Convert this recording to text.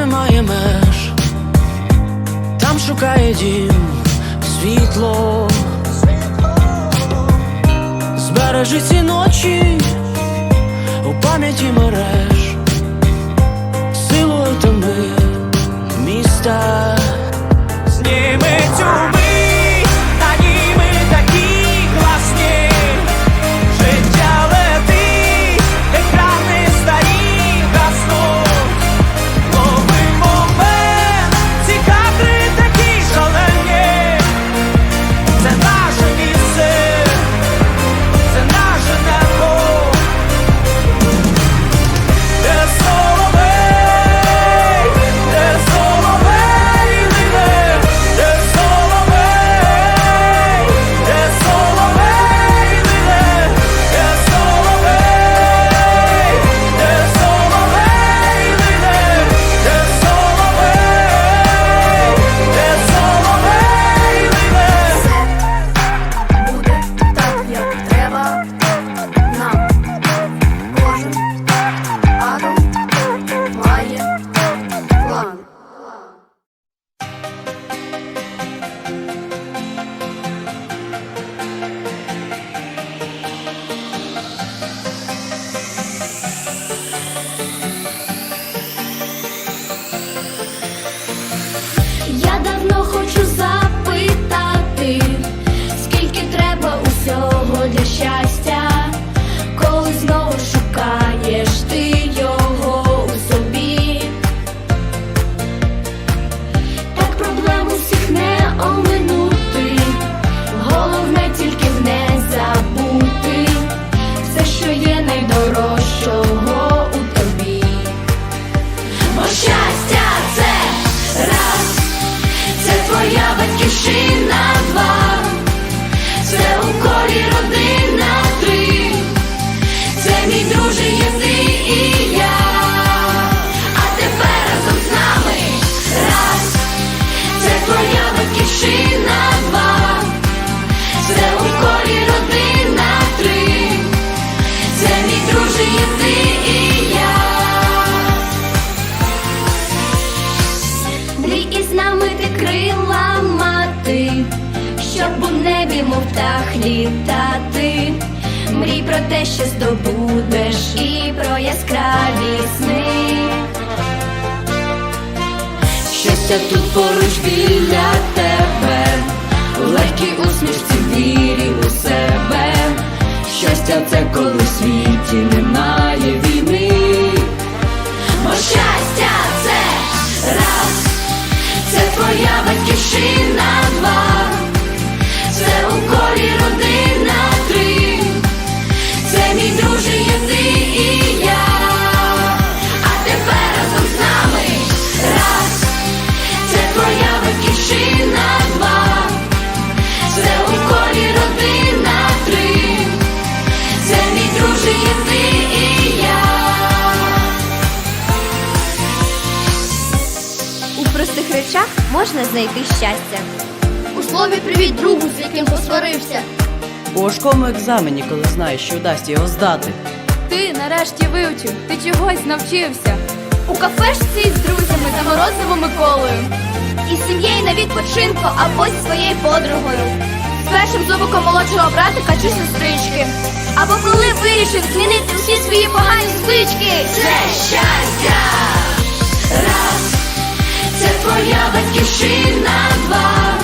немає меж, там шукає дім світло, Збережи ці ночі у пам'яті мереж. крила мати, щоб у небі, мов птах літати, мрій про те, що здобудеш, і про яскраві сни. Щастя тут поруч біля тебе, легкій усмішці вірі у себе. Щастя, це коли в світі немає війни. Батьківщина. Можна знайти щастя. У слові привіт другу, з яким посварився. У важкому екзамені, коли знаєш, що вдасться його здати. Ти нарешті вивчив, ти чогось навчився. У кафешці з друзями за морозивом Миколою. І з сім'єю на відпочинку або зі своєю подругою. З першим зубиком молодшого братика чи сестрички. Або коли вирішив змінити всі свої погані звички. Це щастя! це твоя батьківщина два.